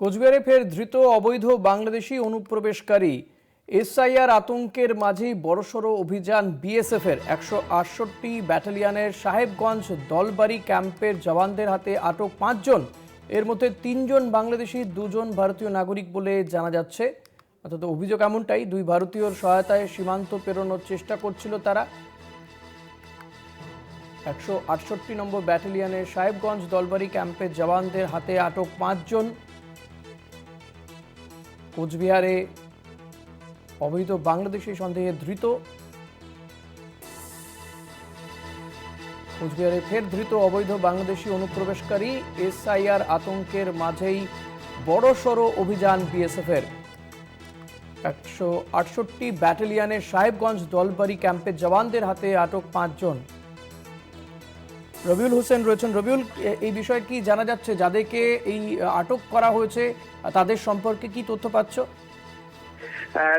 কোচবিহারে ফের ধৃত অবৈধ বাংলাদেশি অনুপ্রবেশকারী এসআইআর আতঙ্কের মাঝেই বড়সড় অভিযান বিএসএফের। একশো আটষট্টি ব্যাটালিয়নের সাহেবগঞ্জ দলবাড়ি ক্যাম্পের জওয়ানদের হাতে আটক পাঁচজন। এর মধ্যে তিনজন বাংলাদেশি, দুজন ভারতীয় নাগরিক বলে জানা যাচ্ছে। অর্থাৎ অভিযোগ এমনটাই, দুই ভারতীয়র সহায়তায় সীমান্ত পেরোনোর চেষ্টা করছিল তারা। একশো আটষট্টি নম্বর ব্যাটালিয়ানের সাহেবগঞ্জ দলবাড়ি ক্যাম্পের জওয়ানদের হাতে আটক পাঁচজন। কোচবিহারে অবৈধ বাংলাদেশি সন্দেহে ধৃত। কোচবিহারে ফের ধৃত অবৈধ বাংলাদেশি অনুপ্রবেশকারী এসআইআর আতঙ্কের মাঝেই বড়সড় অভিযান বিএসএফের। একশো আটষট্টি ব্যাটালিয়নের সাহেবগঞ্জ দলবাড়ি ক্যাম্পের জওয়ানদের হাতে আটক পাঁচজন। রবিউল হোসেন রয়েছেন। রবিউল এই বিষয়ে কি জানা যাচ্ছে? যাদেরকে এই আটক করা হয়েছে, তাদের সম্পর্কে কি তথ্য পাচ্ছ?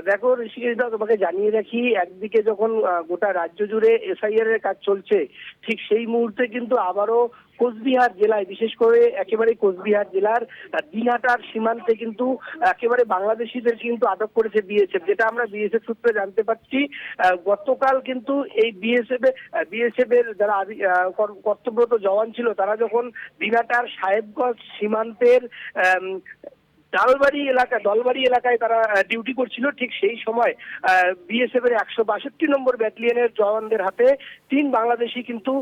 দেখো ঋষিকেশ দা তোমাকে জানিয়ে রাখি, একদিকে যখন গোটা রাজ্য জুড়ে এসআইআর এর কাজ চলছে, ঠিক সেই মুহূর্তে কিন্তু আবারও কোচবিহার জেলায়, বিশেষ করে একেবারে কোচবিহার জেলার দিনহাটার সীমান্তে কিন্তু একেবারে বাংলাদেশিদের কিন্তু আটক করেছে বিএসএফ যেটা আমরা বিএসএফ সূত্রে জানতে পারছি গতকাল কিন্তু এই বিএসএফ বিএসএফ এর যারা কর্তব্যরত জওয়ান ছিল, তারা যখন দিনহাটার সাহেবগঞ্জ সীমান্তের ডালবাড়ি এলাকা দলবাড়ি এলাকায় তারা ডিউটি করছিল। ঠিক সেই সময় বিএসএফ এর একশো বাষট্টি নম্বর ব্যাটালিয়নের জওয়ানদের হাতে তিন বাংলাদেশি কিন্তু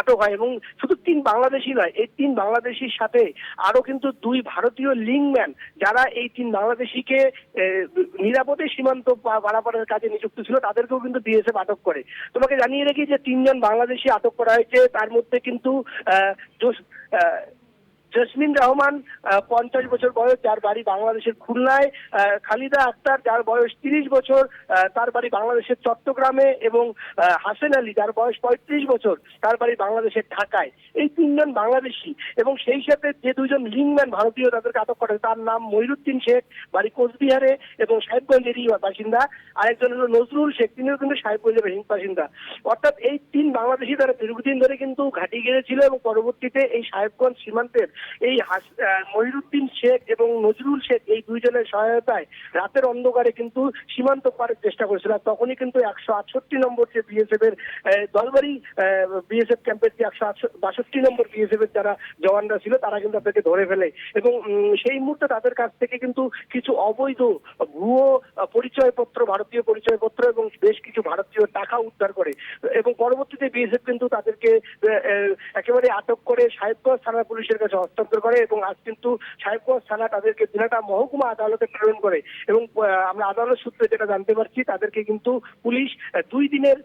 আটক হয় এবং শুধু তিন বাংলাদেশি নয় এই তিন বাংলাদেশির সাথে আরও কিন্তু দুই ভারতীয় লিংম্যান যারা এই তিন বাংলাদেশিকে নিরাপদে সীমান্ত পারাপারের কাজে নিযুক্ত ছিল তাদেরকেও কিন্তু বিএসএফ আটক করে। তোমাকে জানিয়ে রাখি যে তিনজন বাংলাদেশি আটক করা হয়েছে তার মধ্যে কিন্তু আহ, জসমিন রহমান পঞ্চাশ বছর বয়স, যার বাড়ি বাংলাদেশের খুলনায়। খালিদা আক্তার, যার বয়স তিরিশ বছর তার বাড়ি বাংলাদেশের চট্টগ্রামে এবং হাসেন আলী, যার বয়স পঁয়ত্রিশ বছর, তার বাড়ি বাংলাদেশের ঢাকায়। এই তিনজন বাংলাদেশি এবং সেই সাথে যে দুজন লিংম্যান ভারতীয় তাদেরকে আটক করে তার নাম মহিরুদ্দিন শেখ, বাড়ি কোচবিহারে, এবং সাহেবগঞ্জেরই বাসিন্দা। আরেকজন হলো নজরুল শেখ, তিনিও কিন্তু সাহেবগঞ্জের বাসিন্দা। অর্থাৎ এই তিন বাংলাদেশি তারা দীর্ঘদিন ধরে কিন্তু ঘাঁটি গেড়েছিল এবং পরবর্তীতে এই সাহেবগঞ্জ সীমান্তের এই মহিরুদ্দিন শেখ এবং নজরুল শেখ এই দুইজনের সহায়তায় রাতের অন্ধকারে কিন্তু সীমান্ত পারের চেষ্টা করেছিল। আর তখনই কিন্তু একশো আটষট্টি নম্বর যে বিএসএফ এর দলবাড়ি বিএসএফ ক্যাম্পের যে একশো বাষট্টি নম্বর বিএসএফ এর যারা জওয়ানরা ছিল, তারা কিন্তু তাদেরকে ধরে ফেলে। এবং সেই মুহূর্তে তাদের কাছ থেকে কিন্তু কিছু অবৈধ ভুয়ো পরিচয়পত্র, ভারতীয় পরিচয়পত্র এবং বেশ কিছু ভারতীয় টাকা উদ্ধার করে। এবং পরবর্তীতে বিএসএফ কিন্তু তাদেরকে একেবারে আটক করে সাহেবগঞ্জ থানা পুলিশের কাছে হস্তান্তর করে এবং আজ কিন্তু সাহেবগঞ্জ থানা তাদেরকে দিনাটা মহকুমা আদালতে প্রেরণ করে এবং আমরা আদালত সূত্রে যেটা জানতে পারছি তাদেরকে কিন্তু পুলিশ দুই দিনের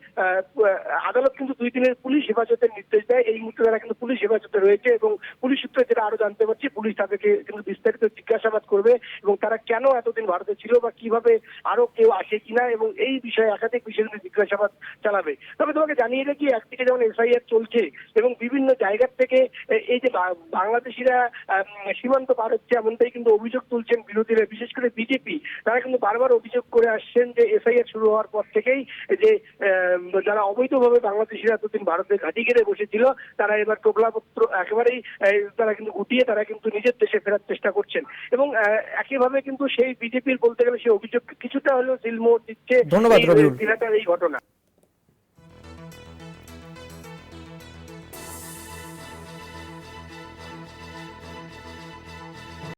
আদালত কিন্তু দুই দিনের পুলিশ হেফাজতের নির্দেশ দেয়। এই মুহূর্তে তারা কিন্তু পুলিশ হেফাজতে রয়েছে এবং পুলিশ সূত্রে যেটা আরও জানতে পারছি, পুলিশ তাদেরকে কিন্তু বিস্তারিত জিজ্ঞাসাবাদ করবে এবং তারা কেন এতদিন ভারতে ছিল বা কীভাবে আরও কেউ আসে কিনা এবং এই বিষয়ে একাধিক বিষয়ে জিজ্ঞাসাবাদ চালাবে। তবে তোমাকে জানিয়ে রাখি, একদিকে যেমন এসআইআর চলছে এবং বিভিন্ন জায়গার থেকে এই যে বাংলাদেশিরা সীমান্ত পার হচ্ছে এমনটাই কিন্তু অভিযোগ তুলছেন বিরোধীরা, বিশেষ করে বিজেপি তারা কিন্তু বারবার অভিযোগ করে আসছেন যে এসআইআর শুরু হওয়ার পর থেকেই যে যারা অবৈধভাবে বাংলাদেশিরা এতদিন ভারতে ঘাঁটি ঘিরে বসেছিল, তারা এবার টোপলাপত্র একেবারেই তারা কিন্তু গুটিয়ে তারা কিন্তু নিজের দেশে ফেরার চেষ্টা করছেন। এবং একইভাবে কিন্তু সেই বিজেপির বলতে গেলে সেই অভিযোগ কিছুটা হলেও সিলমোহর দিচ্ছে ধন্যবাদ, এই- রবিউল। এই ঘটনা